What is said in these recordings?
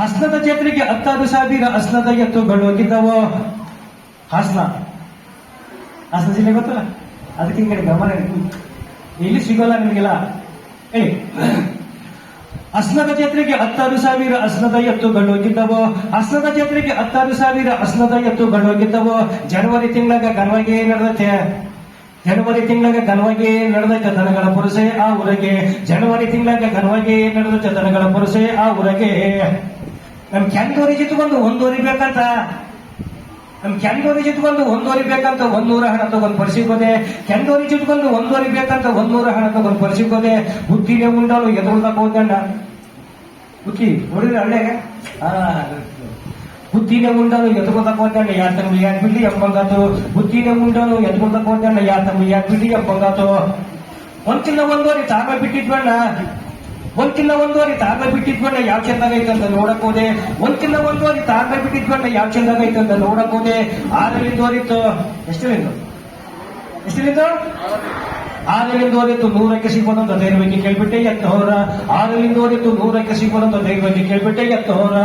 ಹಸ್ನದ ಜಾತ್ರೆಗೆ ಹತ್ತಾರು ಸಾವಿರ ಹಸ್ನದ ಎತ್ತುಗಳು ಹೋಗಿದ್ದವು. ಹಾಸನ. ಹಾಸನ ಜಿಲ್ಲೆ ಗೊತ್ತಲ್ಲ? ಅದಕ್ಕೆ ಈ ಕಡೆ ಗಮನ. ಇಲ್ಲಿ ಸಿಗೋಲ್ಲ ನಿಮಗೆಲ್ಲ? ಏ ಹಸ್ನದ ಜಾತ್ರೆಗೆ ಹತ್ತಾರು ಸಾವಿರ ಹಸ್ನದ ಎತ್ತುಗಳು ಹೋಗಿದ್ದವು. ಹಸ್ನದ ಜಾತ್ರೆಗೆ ಹತ್ತಾರು ಸಾವಿರ ಹಸ್ನದ ಎತ್ತುಗಳು ಹೋಗಿದ್ದವು. ಜನವರಿ ತಿಂಗಳಾಗ ಗರ್ವಾಗಿ ನಡೆದತೆ. ಜನವರಿ ತಿಂಗಳಾಗ ಗನವಾಗಿ ನಡೆದ ದನಗಳ ಪುರುಷೆ ಆ ಊರಿಗೆ. ಜನವರಿ ತಿಂಗಳಾಗ ಗನವಾಗಿ ನಡೆದ ದನಗಳ ಪುರುಷೆ ಆ ಊರಿಗೆ. ನಮ್ ಕೆಂದೂರಿ ಜಿತ್ಕೊಂಡು ಒಂದೂರಿ ಬೇಕಂತ. ನಮ್ ಕೆಂದೂರಿ ಜಿತ್ಕೊಂಡು ಒಂದೂರಿ ಬೇಕಂತ ಒಂದೂರ ಹಣ ತಗೊಂಡು ಪರಿಸಿಕೋದೆ. ಕೆಂದೂರಿ ಜಿತ್ಕೊಂಡು ಒಂದೂರಿ ಬೇಕಂತ ಒಂದೂರ ಹಣ ತಗೊಂಡು ಪರಿಸಿಕೋದೆ. ಬುದ್ಧಿನೇ ಉಂಡಾಳು ಎದುರು ಹೋದಂಡ ಬುದ್ಧಿ ನೋಡಿದ್ರೆ ಹಳ್ಳೆ? ಬುದ್ಧಿನೇ ಉಂಡಾನು ಹೋದಂಡ ಯಾರ ತಮ್ಮ ಯಾಕೆ ಎಂಬಂಗಾತು. ಬುದ್ಧಿನೇ ಉಂಡಾನು ಎದುರುದಾಗ ಹೋದಂಡ ಯಾರ ತಮ್ಮ ಯಾಕೆ ಬಿಡ್ಲಿ, ಎಂಬಂಗಾತು. ಒಂದಿಲ್ಲ ಒಂದೋರಿ ತಾಮ ಬಿಟ್ಟಿದ್ವಣ್ಣ ಒಂದಿಲ್ಲ ಒಂದೂವರೆ ತಾಗ ಬಿಟ್ಟಿದ್ವನ್ನ ಯಾವ ಐತಂತ ನೋಡಕ್ ಹೋದೆ. ಒಂದಿಲ್ಲ ಒಂದೂವರೆ ತಾಗ ಬಿಟ್ಟಿದ್ವಣ್ಣ ಯಾವ ಚಂದಾಗ ಐತಂತ ನೋಡಕ್ ಹೋದೆ. ಆರರಿಂದವರಿತ್ತು ಎಷ್ಟರಿಂದ ಎಷ್ಟರಿಂದ ಆರರಿಂದವರಿತ್ತು ನೂರಕ್ಕೆ ಸಿಗೋದಂತ ಧೈರ್ಯವಾಗಿ ಕೇಳ್ಬಿಟ್ಟೆ, ಎತ್ತ ಹೋರ ಆರರಿಂದವರಿತ್ತು ನೂರಕ್ಕೆ ಸಿಗೋದಂತ ದೈವಕ್ಕೆ ಕೇಳ್ಬಿಟ್ಟೆ, ಎತ್ತ ಹೋರ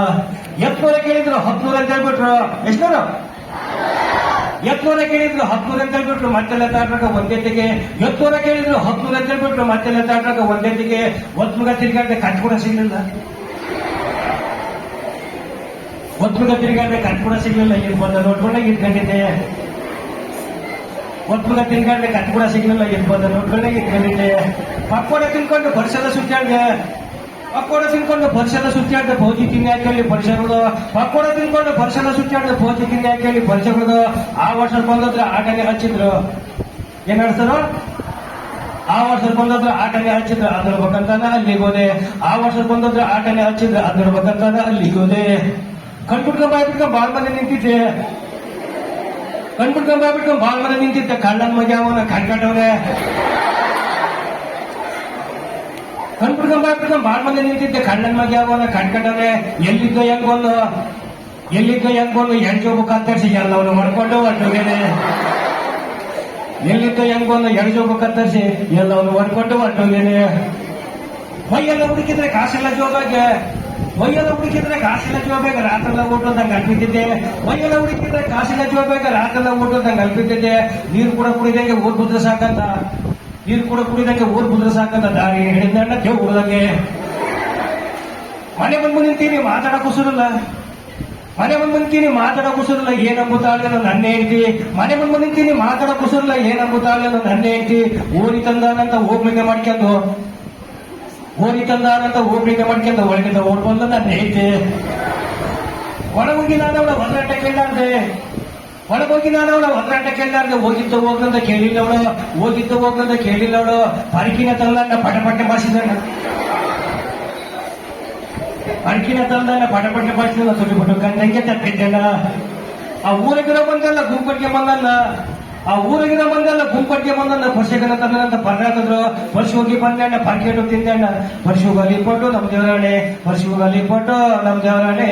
ಎತ್ನೂರ ಕೇಳಿದ್ರು ಹತ್ನೂರ ಅಂತ ಹೇಳ್ಬಿಟ್ರು. ಎಷ್ಟನೂರು? ಎತ್ನೂರ ಕೇಳಿದ್ರು ಹತ್ನೂರ ಅಂತ ಹೇಳ್ಬಿಟ್ರು ಮತ್ತೆಲ್ಲ ತಾಟಾಗ ಒಂದೆತ್ತಿಗೆ. ಎತ್ನೂರ ಕೇಳಿದ್ರು ಹತ್ನೂರ ಅಂತ ಮತ್ತೆ ಮತ್ತೆಲ್ಲ ಒಂದೇತಿಗೆ ಒಂದೆತ್ತಿಗೆ. ಒತ್ಮುಗ ತಿರ್ಗಾಡ್ದೆ ಕಟ್ ಕೂಡ ಸಿಗ್ಲಿಲ್ಲ. ಒತ್ಮುಗ ತಿರ್ಗಾಡ್ದೆ ಕಟ್ ಕೂಡ ಸಿಗ್ಲಿಲ್ಲ. ಇಲ್ಲಿ ಬಂದ ನೋಡ್ಕೊಂಡೆ ಇಟ್ಕೊಂಡಿದ್ದೆ. ಮುಗ ತಿರ್ಗಾಡ್ದೆ ಕಟ್ ಕೂಡ ಸಿಗ್ಲಿಲ್ಲ. ಇಲ್ಲಿ ಬಂದ ನೋಡ್ಕೊಂಡೆ ಇಟ್ಕೊಂಡಿದ್ದೆ. ಪಕ್ಕೋಡ ತಿನ್ಕೊಂಡು ವರ್ಷದ ಸುತ್ತಾಡ್ದೆ. ಪಕ್ಕೋಡ ತಿನ್ಕೊಂಡು ಪರಿಸರ ಸುತ್ತಾಡ್ದ ಭೌತಿ ತಿಂಡಿ ಹಾಕಿ ಪರಿಸರಗಳು ಪಕ್ಕೋಡ ತಿನ್ಕೊಂಡು ಪರಿಸರ ಸುತ್ತಾಡ್ದ ಭೌತಿ ತಿಂಡಿ ಹಾಕಿ ಆ ವರ್ಷ ಬಂದದ್ರ ಆಟನೆ ಹಚ್ಚಿದ್ರು. ಏನ್ ಹೇಳ್ತಾರೋ ಆ ವರ್ಷ ಬಂದದ್ರ ಆಟನೆ ಹಚ್ಚಿದ್ರ ಅದಿರ್ಬೇಕಂತಾನ ಅಲ್ಲಿಗೆ ಹೋದೆ ಆ ವರ್ಷ ಬಂದದ್ರ ಆಟನೆ ಹಚ್ಚಿದ್ರು ಅದಿರ್ಬೇಕಂತಾನ ಅಲ್ಲಿಗೆ ಹೋದೆ ಕಣ್ಬಿಟ್ಕೊಂಡ್ ಬಾಯ್ಬಿಟ್ಕೊಂಡ್ ಬಾಳ್ ಮನೆ ನಿಂತಿದ್ದೆ. ಕಣ್ಬಿಟ್ಕೊಂಡ್ ಬಾಯ್ಬಿಟ್ಕೊಂಡ್ ಬಾಳ್ ಮನೆ ನಿಂತಿದ್ದೆ. ಕಳ್ಳನ್ ಮಗ ಅವನ ಕಣ್ಬಿಟ್ಕೊಂಡ್ ಬಾಯ್ಬಿಟ್ಕೊಂಡ್ ಬಾಳ್ ಮಂದಿ ನಿಂತಿದ್ದೆ. ಕಣ್ಣನ್ ಮಗ ಅವನ ಕಣ್ಕಟ್ಟವ್ರೆ ಎಲ್ಲಿದ್ದ ಹೆಂಗ್ ಬಂದು ಎಲ್ಲಿದ್ದ ಹೆಂಗ್ ಬಂದು ಹೆಣ್ಜೋಬು ಕತ್ತರಿಸಿ ಹೊಡ್ಕೊಂಡು ಮಾಡ್ಕೊಂಡು ಹೊಟ್ಟೋಗಿದೆ ಎಲ್ಲಿದ್ದ ಹೆಂಗ್ ಬಂದು ಹೆಣ್ಜೋಬು ಕತ್ತರಿಸಿ ಎಲ್ಲವನ್ನು ಹೊಡ್ಕೊಂಡು ಹೊಟ್ಟೋಗಿದೆ ಮೈಯೆಲ್ಲ ಹುಡುಕಿದ್ರೆ ಕಾಸೆಲ್ಲ ಜೋಬಾಗೆ ಮೈಯೆಲ್ಲ ಹುಡುಕಿದ್ರೆ ಕಾಸಿಲ್ಲ ಜೋಬಾಗ ರಾತ್ರೆಲ್ಲ ಊಟದಂಗೆ ಕಲ್ಪಿದ್ದೆ ಮೈಯೆಲ್ಲ ಹುಡುಕಿದ್ರೆ ಕಾಸಿಲ್ಲ ಜೋಬಾಗ ರಾತ್ರೆಲ್ಲ ಊಟದಂಗೆ ಕಲ್ಪಿದ್ದೆ ನೀರು ಕೂಡ ಕುಡಿದಂಗೆ ಬುದ್ರ ಸಾಕಂತ. ನೀರು ಕೂಡ ಕುಡಿದಂಗೆ ಊರ್ ಕುದ್ರೆ ಸಾಕಂತ ದಾರಿ ಹಿಡಿದಂಡ ಕೇವ್ ಕುಡ್ದಂಗೆ ಮನೆ ಬಂದು ನಿಂತೀನಿ ಮಾತಾಡಕ್ ಕುಸರಲ್ಲ ಮನೆ ಬಂದು ನಿಂತೀನಿ ಮಾತಾಡಕ್ ಕುಸುರಲ್ಲ ಏನಂಬುತ್ತಾಳೇನೋ ನನ್ನ ಹೇಳ್ತಿ ಮನೆ ಬಂದು ನಿಂತೀನಿ ಮಾತಾಡಕ್ ಕುಸುರಲ್ಲ ಏನಂಬುತ್ತಾಳೇನೋ ನನ್ನ ಹೇಳ್ತಿ ಓರಿ ತಂದಾನಂತ ಹೋಗ್ಲಿಕ್ಕೆ ಮಾಡ್ಕೊಂಡು ಓರಿ ತಂದಾನಂತ ಹೋಗ್ಲಿಕ್ಕೆ ಮಾಡ್ಕೊಂಡು ಒಳಗಿಂದ ಓಡ್ ಬಂದ ನನ್ನ ಹೇಳ್ತಿ ಒಳಗೋಗಿ ನಾನು ಅವಳ ಗಂಟೆ ಕೇಳಾರ್ದೆ ಒಳಗೋಗಿ ನಾನು ಅವಳ ಒದ್ರಾಟ ಕೇಳಾರ್ದೆ ಹೋಗಿದ್ದ ಹೋಗಂತ ಕೇಳಿಲ್ಲ ಅವಳು, ಹೋಗಿದ್ದ ಹೋಗಂತ ಕೇಳಿಲ್ಲ ಅವಳು. ಪರಕಿನ ತಂದನ್ನ ಪಟ ಪಟ್ಟೆ ಭಾಷಿದಣ್ಣ ಪರಕಿನ ತಂದನ್ನ ಪಟ ಪಟ್ಟೆ ಭಾಷಿದ ಸುಟ್ಟು ಬಿಟ್ಟು ಕಂಡಂಗೆ ತಪ್ಪಿದ್ದಣ್ಣ ಆ ಊರಿಗಿರೋ ಬಂದಲ್ಲ ಗುಂಪಟ್ಟಿಗೆ ಬಂದಲ್ಲ. ಆ ಊರಿಗಿರ ಬಂದಲ್ಲ ಗುಂಪಟ್ಟಿಗೆ ಬಂದಲ್ಲ. ಪರ್ಸೆಗನ ತಂದಂತ ಪರ್ನಾಟದ್ರು ಪರಶು ಹೋಗಿ ಬಂದಣ್ಣ ಪಾಕೆಟ್ ತಿಂದಣ್ಣ. ಪರಶು ಗಲಿ ಪಟ್ಟು ನಮ್ ದೇವರಾಣೆ ಪರ್ಶು ಗಲಿ ಪಟ್ಟು ನಮ್ ದೇವರಾಣೆ.